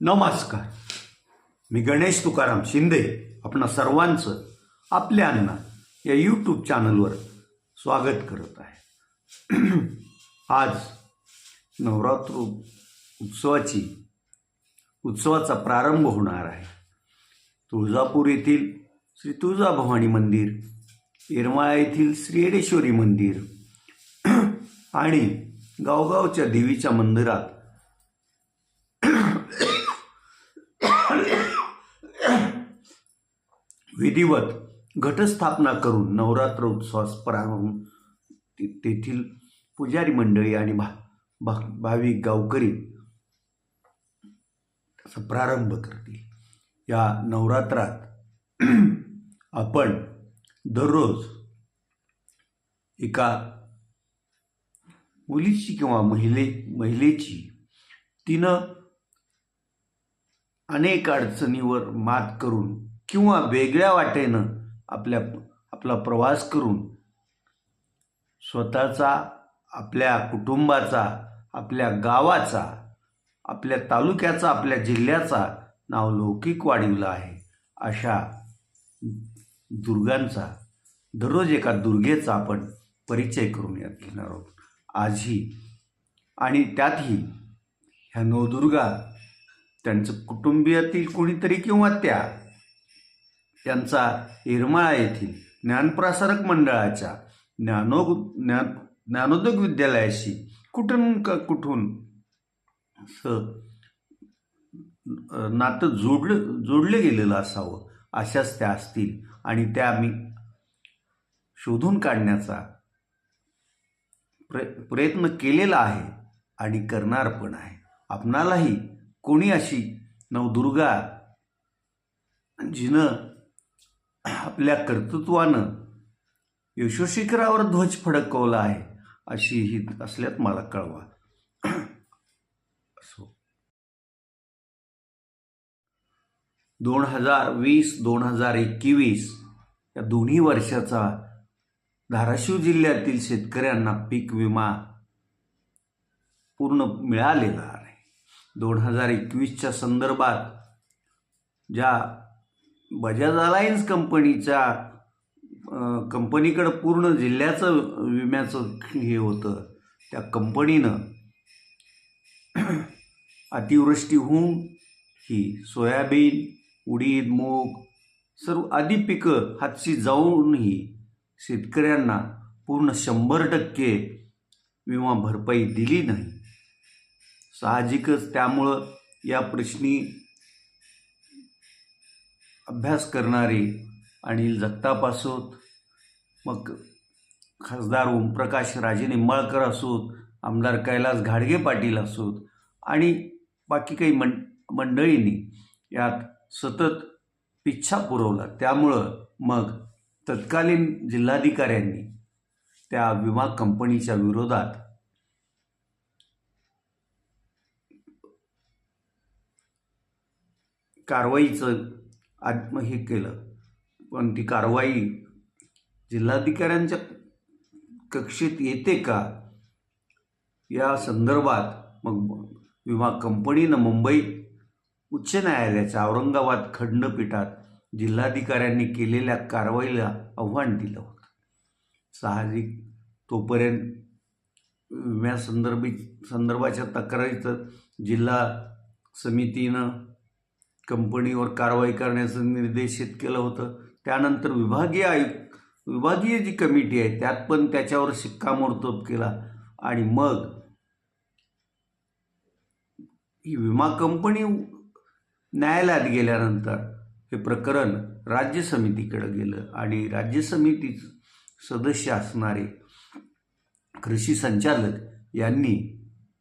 नमस्कार. मी गणेश तुकाराम शिंदे आपणा सर्वांचं आपल्या अण्णा या यूट्यूब चॅनलवर स्वागत करत आहे. आज नवरात्र उत्सवाची उत्सवाचा प्रारंभ होणार आहे. तुळजापूर येथील श्री तुळजाभवानी मंदिर येरमाळा येथील श्री येडेश्वरी मंदिर आणि गावगावच्या देवीच्या मंदिरात विधिवत घटस्थापना करून नवरात्र उत्सवास प्रारंभ ते- तेथील पुजारी मंडळी आणि भा भा भाविक गावकरी त्याचा प्रारंभ करतील. या नवरात्रात आपण दररोज एका मुलीची किंवा महिले महिलेची तिनं अनेक अडचणीवर मात करून किंवा वेगळ्या वाटेनं आपल्या आपला प्रवास करून स्वतःचा आपल्या कुटुंबाचा आपल्या गावाचा आपल्या तालुक्याचा आपल्या जिल्ह्याचा नाव लौकिक आहे. अशा दुर्गांचा दररोज एका दुर्गेचा आपण परिचय करून यात घेणार आहोत. आजही आणि त्यातही ह्या नवदुर्गा त्यांचं कुटुंबियातील कोणीतरी किंवा त्या यांचा येरमाळा येथील ज्ञानप्रसारक मंडळाच्या ज्ञानो ज्ञान ज्ञानोदक विद्यालयाशी कुठून क कुठून असं नातं जोडलं जोडलं गेलेलं असावं अशाच त्या असतील. आणि त्या मी शोधून काढण्याचा प्र प्रयत्न केलेला आहे आणि करणार पण आहे. आपणालाही कोणी अशी नवदुर्गा जिनं आपल्या कर्तृत्वानं यशोशिखरावर ध्वज फडकवला आहे अशी ही असल्यात मला कळवा. असो. दोन हजार वीस दोन हजार एकवीस या दोन्ही वर्षाचा धाराशिव जिल्ह्यातील शेतकऱ्यांना पीक विमा पूर्ण मिळालेला आहे. दोन हजार एकवीसच्या संदर्भात ज्या बजाज अलायन्स कंपनीच्या कंपनीकडं पूर्ण जिल्ह्याचं विम्याचं हे होतं. त्या कंपनीनं अतिवृष्टी होऊन ही सोयाबीन उडीद मूग सर्व आदी पिकं हातशी जाऊनही शेतकऱ्यांना पूर्ण शंभर टक्के विमा भरपाई दिली नाही. साहजिकच त्यामुळं या प्रश्नी अभ्यास करणारे अनिल जगताप असोत मग खासदार ओमप्रकाश राजे निंबाळकर असोत आमदार कैलास घाडगे पाटील असोत आणि बाकी काही मं मंडळींनी यात सतत पिच्छा पुरवला. त्यामुळं मग तत्कालीन जिल्हाधिकाऱ्यांनी त्या विमा कंपनीच्या विरोधात कारवाईचं आत्म हे केलं. पण ती कारवाई जिल्हाधिकाऱ्यांच्या कक्षेत येते का? या संदर्भात मग विमा कंपनीनं मुंबई उच्च न्यायालयाच्या औरंगाबाद खंडपीठात जिल्हाधिकाऱ्यांनी केलेल्या कारवाईला आव्हान दिलं होतं. साहजिक तोपर्यंत विम्यासंदर्भी संदर्भाच्या तक्रारीचं जिल्हा समितीनं कंपनीवर कारवाई करण्याचं निर्देशित केलं होतं. त्यानंतर विभागीय आयुक्त विभागीय जी कमिटी आहे त्यात पण त्याच्यावर शिक्कामोर्तब केला. आणि मग ही विमा कंपनी न्यायालयात गेल्यानंतर हे प्रकरण राज्य समितीकडे गेलं. आणि राज्य समिती सदस्य असणारे कृषी संचालक यांनी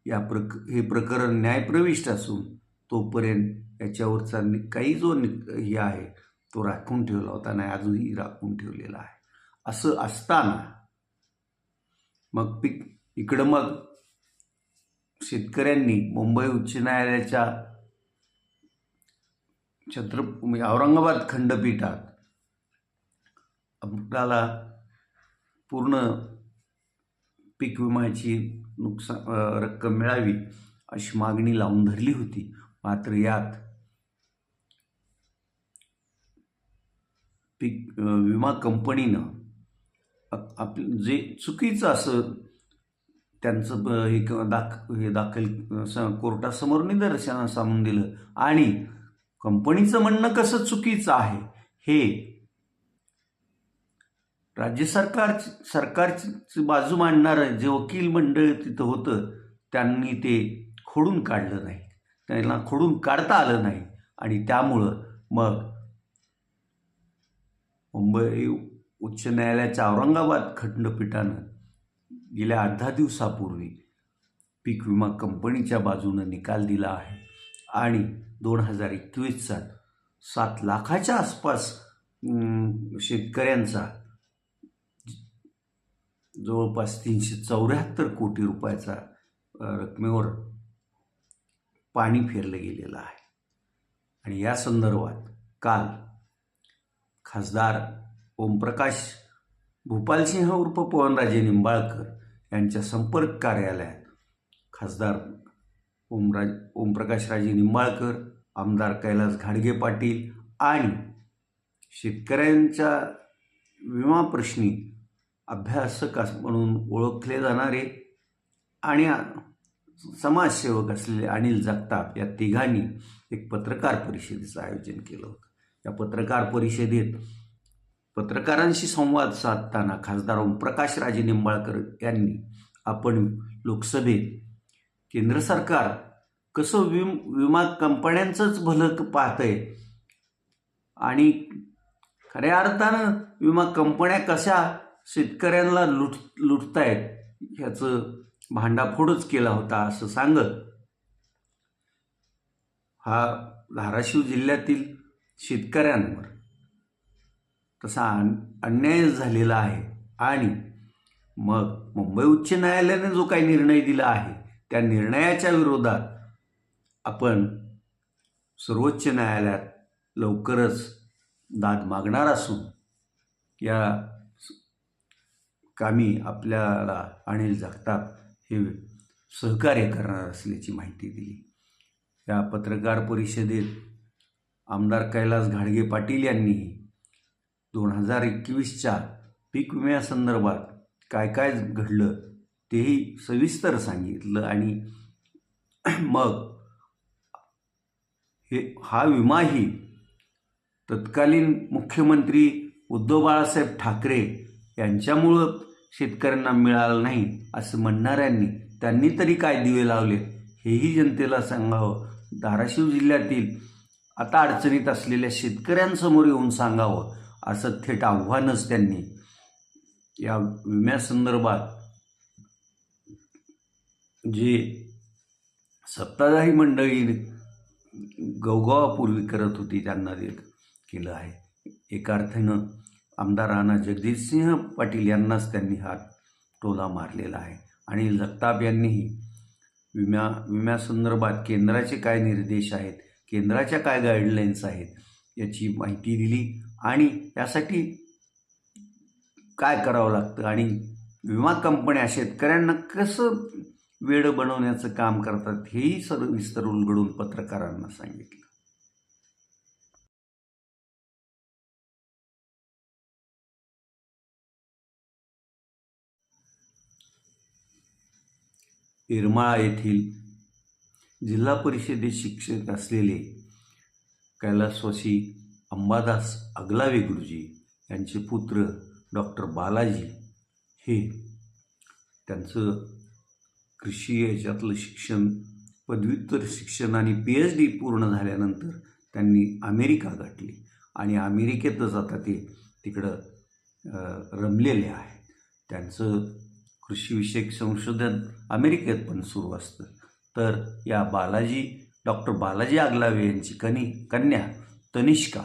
या प्रक हे प्रकरण न्यायप्रविष्ट असून तोपर्यंत याच्यावरचा नि- काही जो नि- हे आहे तो राखून ठेवला होता नाही अजूनही राखून ठेवलेला आहे. असं असताना मग पिक इकडं मग शेतकऱ्यांनी मुंबई उच्च न्यायालयाच्या छत्र म्हणजे औरंगाबाद खंडपीठात आपल्याला पूर्ण पीक विम्याची नुकसान रक्कम मिळावी अशी मागणी लावून धरली होती. मात्र यात पीक विमा कंपनीनं आप जे चुकीचं असं त्यांचं ब- हे क- दाख हे दाखल स- कोर्टासमोर निदर्शनास आणून दिलं. आणि कंपनीचं म्हणणं कसं चुकीचं आहे हे राज्य सरकार सरकारची बाजू मांडणारं जे वकील मंडळ तिथं होतं त्यांनी ते खोडून काढलं नाही. त्यांना खोडून काढता आलं नाही. आणि त्यामुळं मग मुंबई उच्च न्यायालयाच्या औरंगाबाद खंडपीठानं गेल्या अर्धा दिवसापूर्वी पीक विमा कंपनीच्या बाजूनं निकाल दिला आहे. आणि दोन हजार एकवीसचा सात लाखाच्या आसपास शेतकऱ्यांचा जवळपास तीनशे चौऱ्याहत्तर कोटी रुपयाचा रकमेवर पाणी फेरलं गेलेलं आहे. आणि या संदर्भात काल खासदार ओमप्रकाश भूपालसिंह उर्फ पवनराजे निंबाळकर यांच्या संपर्क कार्यालयात खासदार ओमराज ओमप्रकाशराजे निंबाळकर आमदार कैलास घाडगे पाटील आणि शेतकऱ्यांच्या विमा प्रश्नी अभ्यासक अस- म्हणून ओळखले जाणारे आणि समाजसेवक असलेले अनिल जगताप या तिघांनी एक पत्रकार परिषदेचं आयोजन केलं होतं. त्या पत्रकार परिषदेत पत्रकारांशी संवाद साधताना खासदार ओमप्रकाश राजे निंबाळकर यांनी आपण लोकसभेत केंद्र सरकार कसं विम विमा कंपन्यांचंच भलं पाहतंय आणि खऱ्या अर्थानं विमा कंपन्या कशा शेतकऱ्यांना लुट लुटतायत ह्याचं भांडाफोडच केला होता असं सांगत हा धाराशिव जिल्ह्यातील शेतकऱ्यांवर. तसा अन- अन्याय झालेला आहे. आणि मग मुंबई उच्च न्यायालयाने जो काही निर्णय दिला आहे त्या निर्णयाच्या विरोधात आपण सर्वोच्च न्यायालयात लवकरच दाद मागणार असून या कामी आपल्याला अनिल जगताप हे सहकार्य करणार असल्याची माहिती दिली. या पत्रकार परिषदेत आमदार कैलास घाडगे पाटील यांनी दोन हजार एकवीसच्या पीक विम्यासंदर्भात काय काय घडलं तेही सविस्तर सांगितलं आणि मग हे हा विमाही तत्कालीन मुख्यमंत्री उद्धव बाळासाहेब ठाकरे यांच्यामुळं शेतकऱ्यांना मिळालं नाही असं म्हणणाऱ्यांनी त्यांनी तरी काय दिवे लावले हेही जनतेला सांगावं. धाराशिव जिल्ह्यातील आता अडचणीत असलेल्या शेतकऱ्यांसमोर येऊन सांगावं असं थेट आव्हानच त्यांनी या विम्यासंदर्भात जे सत्ताधारी मंडळी गवगवापूर्वी करत होती त्यांना ते केलं आहे. एका अर्थानं आमदार राणा जगदीशसिंह पाटील यांनाच त्यांनी हा टोला मारलेला आहे. आणि जगताप यांनीही विम्या विम्यासंदर्भात केंद्राचे काय निर्देश आहेत केंद्राच्या काय गाईडलाईन्स आहेत याची माहिती दिली आणि यासाठी काय करावं लागतं आणि विमा कंपन्या शेतकऱ्यांना कसं वेळ बनवण्याचं काम करतात हेही सर्व विस्तर उलगडून पत्रकारांना सांगितलं. येरमाळा येथील जिल्हा परिषदेत शिक्षक असलेले कैलासवासी अंबादास अगलावे गुरुजी यांचे पुत्र डॉक्टर बालाजी हे त्यांचं कृषी याच्यातलं शिक्षण पदव्युत्तर शिक्षण आणि पी एच डी पूर्ण झाल्यानंतर त्यांनी अमेरिका गाठली. आणि अमेरिकेतच आता ते तिकडं रमलेले आहे त्यांचं कृषीविषयक संशोधन अमेरिकेत पण सुरू असतं. तर या बालाजी डॉक्टर बालाजी आगलावे यांची कनी कन्या तनिष्का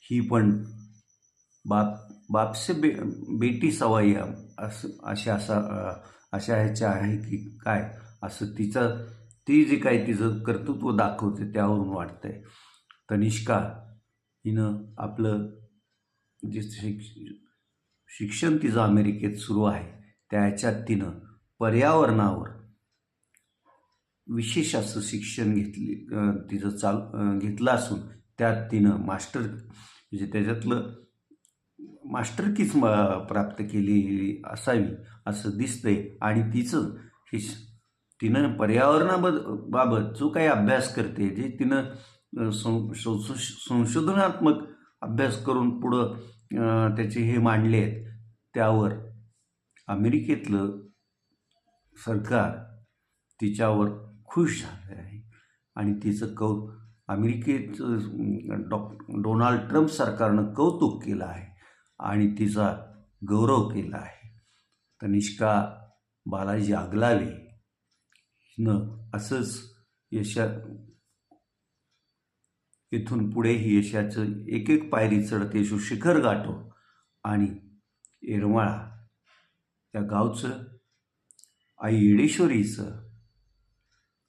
ही पण बाप बापसे बे बेटी सवाई असं अशा असा अशा ह्याच्या आहे की काय? असं तिचं ती जे काही तिचं कर्तृत्व दाखवते त्यावरून वाटतंय. तनिष्का हिनं आपलं जे शिक शिक्षण तिचं अमेरिकेत सुरू आहे त्या तिनं पर्यावरणावर विशेष असं शिक्षण घेतले तिचं चाल घेतलं असून त्यात तिनं मास्टर म्हणजे त्याच्यातलं मास्टरकीच म प्राप्त केलेली असावी असं दिसतंय. आणि तिचं हे तिनं पर्यावरणाबद बाबत जो काही अभ्यास करते जे तिनं सं संशोधनात्मक अभ्यास करून पुढं त्याचे हे मांडले आहेत त्यावर अमेरिकेतलं सरकार तिच्यावर खुश झालं आहे. आणि तिचं कौ अमेरिकेचं डॉ डोनाल्ड ट्रम्प सरकारनं कौतुक केलं आहे आणि तिचा गौरव केला आहे. तनिष्का बालाजी आगलावे हिनं असंच यशा इथून पुढेही यशाचं एक एक पायरी चढत यशू शिखर गाठो आणि येरमाळा या गावचं आई येडेश्वरीचं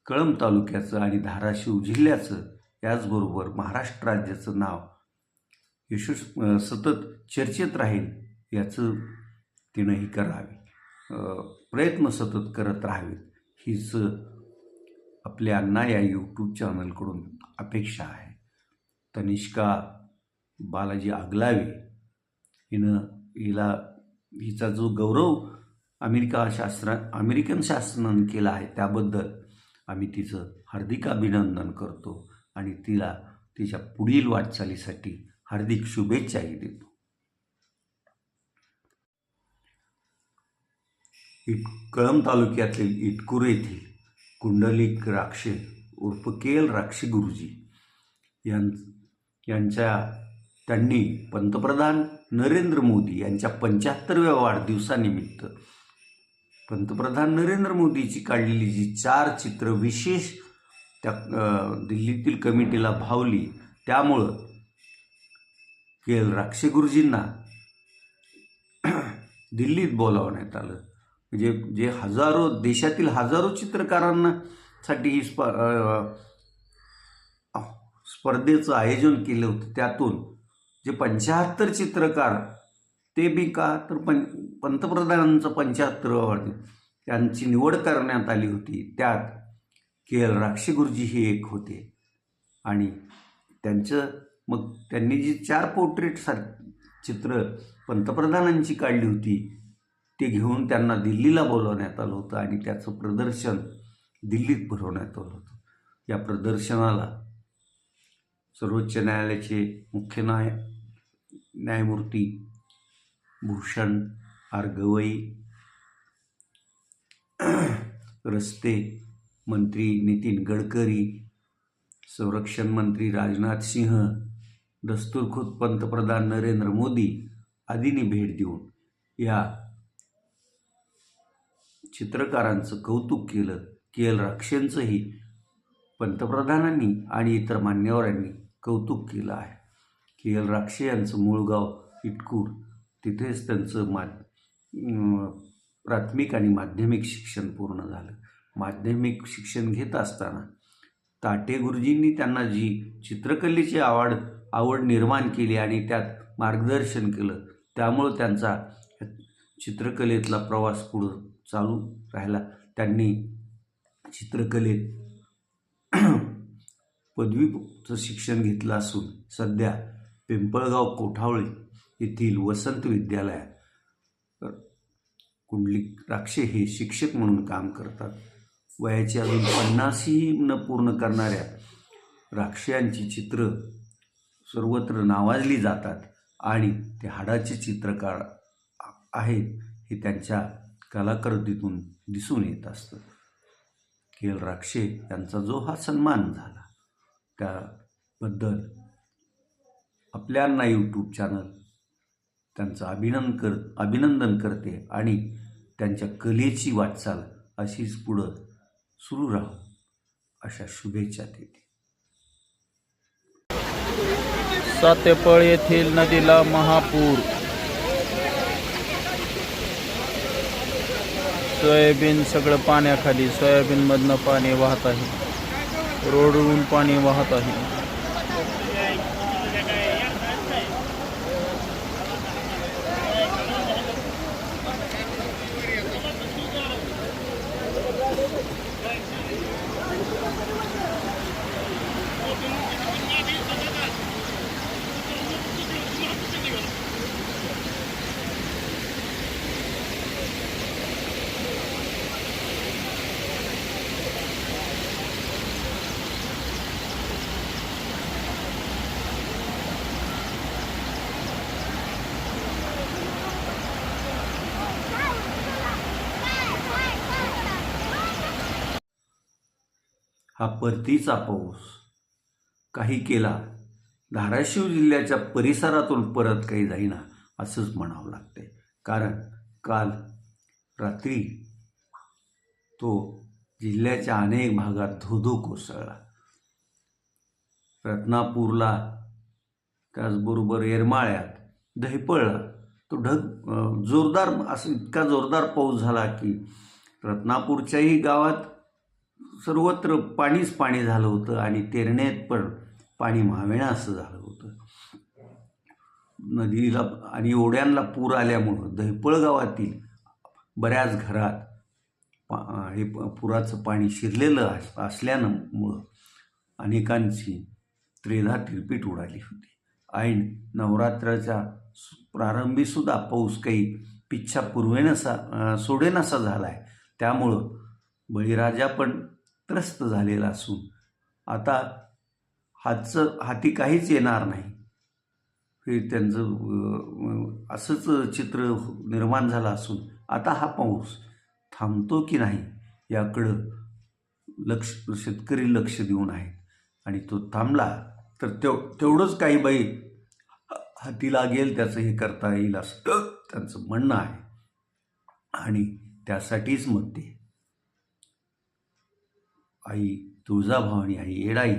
कळंब तालुक्याचं आणि धाराशिव जिल्ह्याचं याचबरोबर महाराष्ट्र राज्याचं नाव यशस् सतत चर्चेत राहील याचं तिनंही ही करावी. प्रयत्न सतत करत राहावेत हीच आपल्या अण्णा या यूट्यूब चॅनलकडून अपेक्षा आहे. तनिष्का बालाजी आगलावे हिनं हिला हिचा जो गौरव अमेरिका शास्त्र अमेरिकन शासनानं केला आहे त्याबद्दल आम्ही तिचं हार्दिक अभिनंदन करतो आणि तिला तिच्या पुढील वाटचालीसाठी हार्दिक शुभेच्छाही देतो. इट कळंब तालुक्यातील इटकूर येथील कुंडलिक राक्षे उर्फ केल राक्षे गुरुजी यां यांच्या त्यांनी पंतप्रधान नरेंद्र मोदी यांच्या पंच्याहत्तरव्या वाढदिवसानिमित्त पंतप्रधान नरेंद्र मोदीची काढलेली जी चार चित्र विशेष त्या दिल्लीतील कमिटीला भावली त्यामुळं के एल राक्षे गुरुजींना दिल्लीत बोलावण्यात आलं. म्हणजे जे हजारो देशातील हजारो चित्रकारांना साठी ही स्प स्पर्धेचं आयोजन केलं होतं त्यातून जे पंच्याहत्तर चित्रकार ते बी का? तर पं पंतप्रधानांचं पंच्याहत्तर वाढदिवस त्यांची निवड करण्यात आली होती. त्यात के एल राक्षी गुरुजी हे एक होते. आणि त्यांचं मग त्यांनी जी चार पोर्ट्रेट सार चित्र पंतप्रधानांची काढली होती ते घेऊन त्यांना दिल्लीला बोलवण्यात आलं होतं आणि त्याचं प्रदर्शन दिल्लीत भरवण्यात आलं होतं. या प्रदर्शनाला सर्वोच्च न्यायालयाचे मुख्य न्याय न्यायमूर्ती भूषण आर गवई रस्ते मंत्री नितीन गडकरी संरक्षण मंत्री राजनाथ सिंह दस्तूरखुद पंतप्रधान नरेंद्र मोदी आदींनी भेट देऊन या चित्रकारांचं कौतुक केलं. के एल राक्षेंचंही पंतप्रधानांनी आणि इतर मान्यवरांनी कौतुक केलं आहे. के एल राक्षे यांचं मूळ गाव इटकूर. तिथेच त्यांचं मा प्राथमिक आणि माध्यमिक शिक्षण पूर्ण झालं. माध्यमिक शिक्षण घेत असताना ताटे गुरुजींनी त्यांना जी चित्रकलेची आवड आवड निर्माण केली आणि त्यात मार्गदर्शन केलं त्यामुळं त्यांचा चित्रकलेतला प्रवास पुढं चालू राहिला. त्यांनी चित्रकलेत पदवीचं शिक्षण घेतलं असून सध्या पिंपळगाव कोठावळी येथील वसंत विद्यालयात. कुंडली राक्षे हे शिक्षक म्हणून काम करतात. वयाची अजून पन्नासही न पूर्ण करणाऱ्या राक्षयांची चित्र सर्वत्र नावाजली जातात आणि ते हाडाचे चित्रकार आहेत हे त्यांच्या कलाकृतीतून दिसून येत असतं. केल राक्षे यांचा जो हा सन्मान झाला त्याबद्दल आपल्यांना यूट्यूब चॅनल त्यांचं अभिनंदन कर अभिनंदन करते आणि त्यांच्या कलेची वाटचाल अशीच पुढं सुरू राहू अशा शुभेच्छा देते. सातेपळ येथील नदीला महापूर. सोयाबीन सगळं पाण्याखाली सोयाबीनमधनं पाणी वाहत आहे. रोडवरून पाणी वाहत आहे. हा परतीचा पाऊस. काही केला धाराशिव जिल्ह्याच्या परिसरातून परत काही जाईना असंच म्हणावं लागते कारण काल रात्री तो जिल्ह्याच्या अनेक भागात धोधो कोसळला. रत्नापूरला त्याचबरोबर येरमाळ्यात दहिपळला. तो ढग जोरदार असं इतका जोरदार पाऊस झाला की रत्नापूरच्याही गावात सर्वत्र पाणीच पाणी झालं होतं आणि तेरण्यात पण पाणी महावेणा असं झालं होतं. नदीला आणि ओढ्यांना पूर आल्यामुळं दहिपळ गावातील बऱ्याच घरात पा हे पुराचं पाणी शिरलेलं अस असल्यानं मुळं अनेकांची त्रेधा तिरपीट उडाली होती. ऐन नवरात्राच्या प्रारंभीसुद्धा पाऊस काही पिच्छा पूर्वेनसा सोडेनासा झाला आहे त्यामुळं बळीराजा पण त्रस्त झालेला असून आता हातचं हाती काहीच येणार नाही. हे त्यांचं असंच चित्र निर्माण झालं असून आता हा पाऊस थांबतो की नाही याकडं लक्ष शेतकरी लक्ष देऊन आहेत. आणि तो थांबला तर तेव तेवढंच काही बाई हाती लागेल त्याचं हे करता येईल असं त्यांचं म्हणणं आहे. आणि त्यासाठीच मग ते आई तुळजाभवानी आई येडाई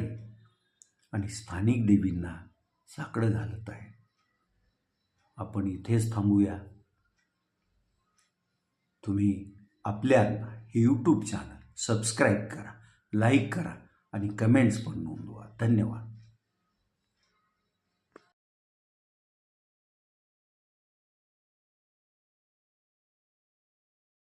आणि स्थानिक देवींना साकडं घालत आहे. आपण इथेच थांबूया. तुम्ही आपल्या हे यूट्यूब चॅनल सबस्क्राईब करा लाईक करा आणि कमेंट्स पण नोंदवा. धन्यवाद.